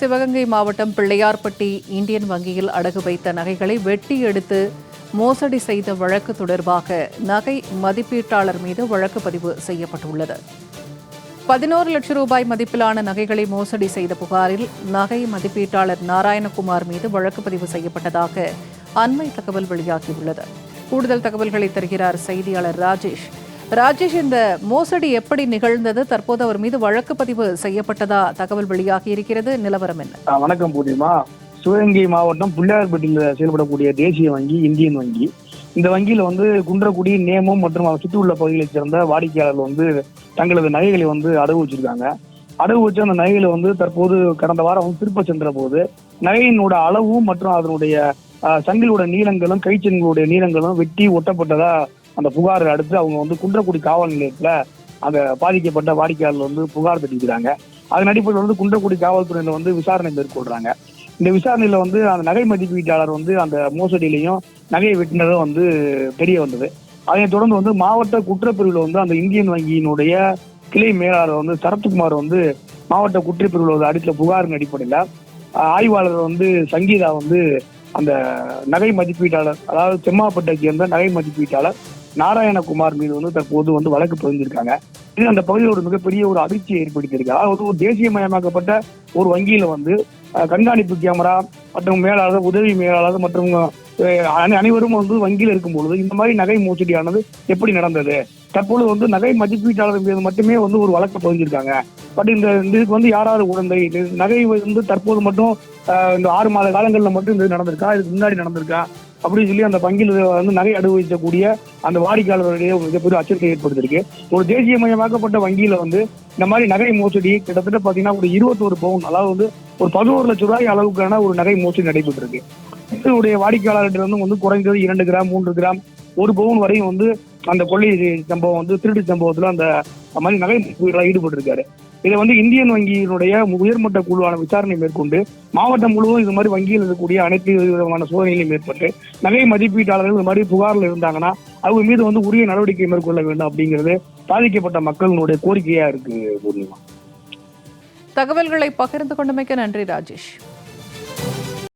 சிவகங்கை மாவட்டம் பிள்ளையார்பட்டி இந்தியன் வங்கியில் அடகு வைத்த நகைகளை வெட்டி எடுத்து மோசடி செய்த வழக்கு தொடர்பாக நகை மதிப்பீட்டாளர் மீது வழக்கு பதிவு செய்யப்பட்டுள்ளது. பதினோரு லட்சம் ரூபாய் மதிப்பிலான நகைகளை மோசடி செய்த புகாரில் நகை மதிப்பீட்டாளர் நாராயணகுமார் மீது வழக்கு பதிவு செய்யப்பட்டதாக அண்மை தகவல் வெளியாகியுள்ளது. கூடுதல் தகவல்களை தருகிறார் செய்தியாளர் ராஜேஷ். ராஜேஷ் இந்த மோசடி எப்படி நிகழ்ந்தது? தற்போது அவர் மீது வழக்கு பதிவு செய்யப்பட்டதா தகவல் வெளியாகி இருக்கிறது. நிலவரம் என்ன? வணக்கம் பூர்ணிமா. சிவகங்கை மாவட்டம் பிள்ளையார்பட்டியில் செயல்படக்கூடிய தேசிய வங்கி இந்தியன் வங்கி. இந்த வங்கியில வந்து குன்றக்குடி நேமம் மற்றும் அவர் சுற்றி உள்ள பகுதிகளைச் சேர்ந்த வாடிக்கையாளர்கள் வந்து தங்களது நகைகளை வந்து அடகு வச்சிருக்காங்க. அடகு வச்ச அந்த நகைகளை வந்து தற்போது கடந்த வாரம் வந்து திருப்ப சென்ற போது நகையினோட அளவும் மற்றும் அதனுடைய சங்கிலோட நீளங்களும் கைச்சென்களுடைய நீளங்களும் வெட்டி ஒட்டப்பட்டதா அந்த புகார் அடுத்து அவங்க வந்து குன்றக்குடி காவல் நிலையத்துல அந்த பாதிக்கப்பட்ட வாடிக்கையாளர் வந்து புகார் தெரிவிக்கிறாங்க. அதன் அடிப்படையில் வந்து குன்றக்குடி காவல்துறையில வந்து விசாரணை மேற்கொள்றாங்க. இந்த விசாரணையில வந்து அந்த நகை மதிப்பீட்டாளர் வந்து அந்த மோசடியிலையும் நகையை வெட்டினதும் வந்து தெரிய வந்தது. அதைத் தொடர்ந்து வந்து மாவட்ட குற்றப்பிரிவில் வந்து அந்த இந்தியன் வங்கியினுடைய கிளை மேலாளர் வந்து சரத்குமார் வந்து மாவட்ட குற்றப்பிரிவில் வந்து அடித்த புகாரின் அடிப்படையில் ஆய்வாளர் வந்து சங்கீதா வந்து அந்த நகை மதிப்பீட்டாளர் அதாவது செம்மாப்பட்டைச் சேர்ந்த நகை மதிப்பீட்டாளர் நாராயணகுமார் மீது வந்து தற்போது வந்து வழக்கு பதிஞ்சிருக்காங்க. இது அந்த பகுதியில் ஒரு மிகப்பெரிய ஒரு அதிர்ச்சியை ஏற்படுத்தியிருக்கு. அதாவது ஒரு தேசியமயமாக்கப்பட்ட ஒரு வங்கியில வந்து கண்காணிப்பு கேமரா மற்றும் மேலாளர் உதவி மேலாளர் மற்றும் அனைவரும் வந்து வங்கியில் இருக்கும் பொழுது இந்த மாதிரி நகை மோசடியானது எப்படி நடந்தது? தற்பொழுது வந்து நகை மதிப்பீட்டாளர் மீது மட்டுமே வந்து ஒரு வழக்கு பதிஞ்சிருக்காங்க. பட் இந்த இதுக்கு வந்து யாராவது உடந்தை நகை வந்து தற்போது மட்டும் இந்த ஆறு மாத காலங்களில் மட்டும் இது நடந்திருக்கா? இதுக்கு முன்னாடி நடந்திருக்கா? அப்படின்னு சொல்லி அந்த வங்கியில் வந்து நகை அனுபவிக்கக்கூடிய அந்த வாடிக்கையாளர்களுடைய ஒரு மிகப்பெரிய அச்சத்தை ஏற்படுத்திருக்கு ஒரு தேசிய மயமாக்கப்பட்ட வங்கியில வந்து இந்த மாதிரி நகை மோசடி கிட்டத்தட்ட பாத்தீங்கன்னா ஒரு இருபத்தோரு பவுன் அதாவது வந்து ஒரு பதினோரு லட்சம் ரூபாய் அளவுக்கான ஒரு நகை மோசடி நடைபெற்றிருக்கு. இதனுடைய வாடிக்கையாளர்கிட்ட வந்து குறைந்தது இரண்டு கிராம் மூன்று கிராம் ஒரு பவுன் வரையும் வந்து அந்த கொள்ளை சம்பவம் வந்து திருட்டு சம்பவத்துல அந்த மாதிரி நகை ஈடுபட்டிருக்காரு. இதை வந்து இந்தியன் வங்கியினுடைய உயர்மட்ட குழுவான விசாரணை மேற்கொண்டு மாவட்டம் முழுவதும் இது மாதிரி வங்கியில் இருக்கக்கூடிய அனைத்து விதமான சோதனைகளையும் மேற்பட்டு நகை மதிப்பீட்டாளர்கள் இது மாதிரி புகாரில் இருந்தாங்கன்னா அவங்க மீது வந்து உரிய நடவடிக்கை மேற்கொள்ள வேண்டும் அப்படிங்கிறது பாதிக்கப்பட்ட மக்களினுடைய கோரிக்கையா இருக்கு பூர்ணிமா. தகவல்களை பகிர்ந்து கொண்டமைக்க நன்றி ராஜேஷ்.